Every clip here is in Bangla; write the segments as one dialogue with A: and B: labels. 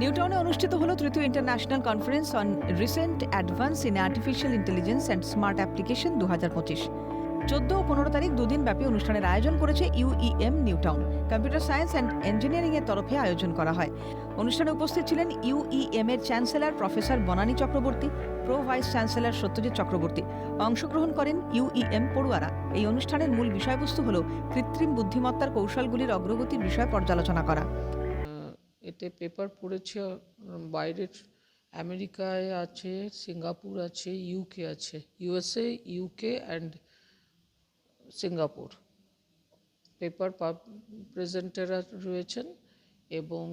A: নিউটাউনে অনুষ্ঠিত হলো তৃতীয় international conference on recent advance in artificial intelligence and smart application দু হাজার পঁচিশ। চোদ্দ ও পনেরো তারিখ দুদিন ব্যাপী অনুষ্ঠানের আয়োজন করেছে UEM Newtown. Computer science and engineering এর তরফে আয়োজন করা হয়। অনুষ্ঠানে উপস্থিত ছিলেন ইউইএম এর chancellor professor Banani Chakraborty, pro vice chancellor Satyajit Chakraborty. অংশগ্রহণ করেন ইউইএম পড়ুয়ারা। এই অনুষ্ঠানের মূল বিষয়বস্তু হল কৃত্রিম বুদ্ধিমত্তার কৌশলগুলির অগ্রগতির বিষয়ে পর্যালোচনা করা।
B: এতে পেপার পড়েছে বাইরের আমেরিকায় আছে, সিঙ্গাপুর আছে ইউকে আছে USA UK and Singapore. Paper প্রেজেন্টাররা রয়েছেন এবং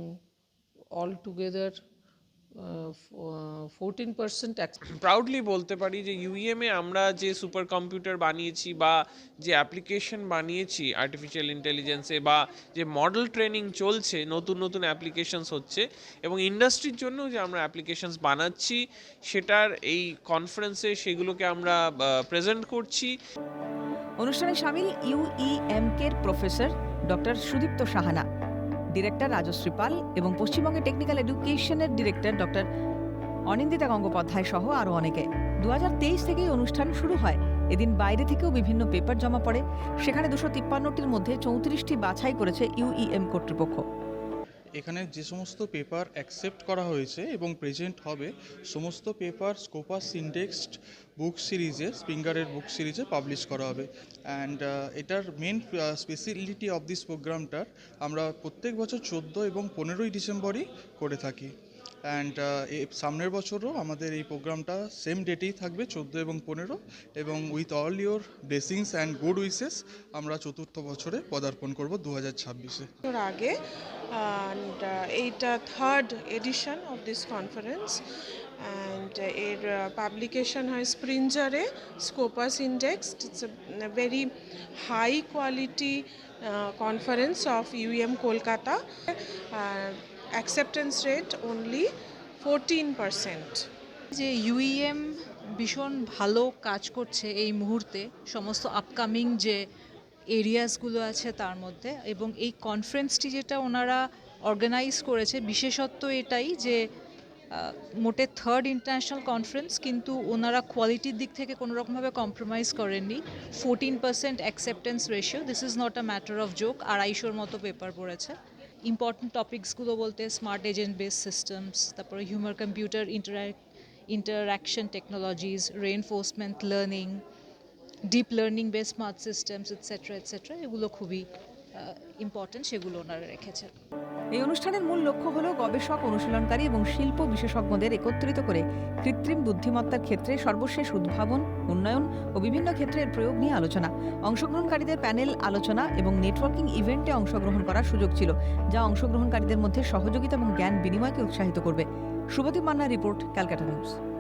B: all together fourteen percent
C: proudly বলতে পারি যে ইউএম এ আমরা যে সুপার কম্পিউটার বানিয়েছি বা যে অ্যাপ্লিকেশন বানিয়েছি আর্টিফিশিয়াল ইন্টেলিজেন্সে বা যে মডেল ট্রেনিং চলছে নতুন নতুন অ্যাপ্লিকেশনস হচ্ছে এবং ইন্ডাস্ট্রির জন্য যে আমরা অ্যাপ্লিকেশনস বানাচ্ছি সেটার এই কনফারেন্সে সেগুলোকে আমরা প্রেজেন্ট করছি।
A: অনুষ্ঠানে সামিল ইউইএম কের professor doctor Sudipta Sahana. Director Rajashree Pal এবং পশ্চিমবঙ্গে টেকনিক্যাল এডুকেশনের ডিরেক্টর ডক্টর অনিন্দিতা গঙ্গোপাধ্যায় সহ আরও অনেকে। দু হাজার তেইশ থেকেই অনুষ্ঠান শুরু হয়। এদিন বাইরে থেকেও বিভিন্ন পেপার জমা পড়ে। সেখানে দুশো তিপ্পান্নটির মধ্যে চৌত্রিশটি বাছাই করেছে ইউইএম কর্তৃপক্ষ।
D: এখানে যে সমস্ত পেপার অ্যাকসেপ্ট করা হয়েছে এবং প্রেজেন্ট হবে, সমস্ত পেপার স্কোপাস ইন্ডেক্সড বুক সিরিজে স্পিঙ্গারের বুক সিরিজে পাবলিশ করা হবে। অ্যান্ড এটার মেন স্পেশালিটি অফ দিস প্রোগ্রামটার আমরা প্রত্যেক বছর চোদ্দ এবং পনেরোই ডিসেম্বরই করে থাকি। অ্যান্ড সামনের বছরও আমাদের এই প্রোগ্রামটা সেম ডেটেই থাকবে, চোদ্দ এবং পনেরো। এবং with all your blessings and good wishes আমরা চতুর্থ বছরে পদার্পণ করব দু হাজার ছাব্বিশে
E: আগে অ্যান্ড এইটা third edition of this conference and এর পাবলিকেশন হয় স্প্রিঞ্জারে Scopus index it's very high quality conference of UEM Kolkata acceptance rate only fourteen percent
F: যে ইউইএম ভীষণ ভালো কাজ করছে এই মুহূর্তে, সমস্ত আপকামিং যে এরিয়াসগুলো আছে তার মধ্যে, এবং এই কনফারেন্সটি যেটা ওনারা অর্গানাইজ করেছে, বিশেষত্ব এটাই যে মোটে থার্ড ইন্টারন্যাশনাল কনফারেন্স কিন্তু ওনারা কোয়ালিটির দিক থেকে কোনো রকমভাবে কম্প্রোমাইজ করেননি। Fourteen percent acceptance ratio this is not a matter of joke আড়াইশোর মতো পেপার পড়েছে। ইম্পর্টেন্ট টপিকসগুলো বলতে স্মার্ট এজেন্ট বেস সিস্টেমস তারপরে human computer interaction technologies, reinforcement learning, deep learning based smart systems, etc. etc. এগুলো খুবই ইম্পর্টেন্ট সেগুলো ওনারা রেখেছেন।
A: এই অনুষ্ঠানের মূল লক্ষ্য হল গবেষক, অনুশীলনকারী এবং শিল্প বিশেষজ্ঞদের একত্রিত করে কৃত্রিম বুদ্ধিমত্তার ক্ষেত্রে সর্বশেষ উদ্ভাবন, উন্নয়ন ও বিভিন্ন ক্ষেত্রের প্রয়োগ নিয়ে আলোচনা। অংশগ্রহণকারীদের প্যানেল আলোচনা এবং নেটওয়ার্কিং ইভেন্টে অংশগ্রহণ করার সুযোগ ছিল, যা অংশগ্রহণকারীদের মধ্যে সহযোগিতা এবং জ্ঞান বিনিময়কে উৎসাহিত করবে। Shubhadeep Manna report, Calcutta news.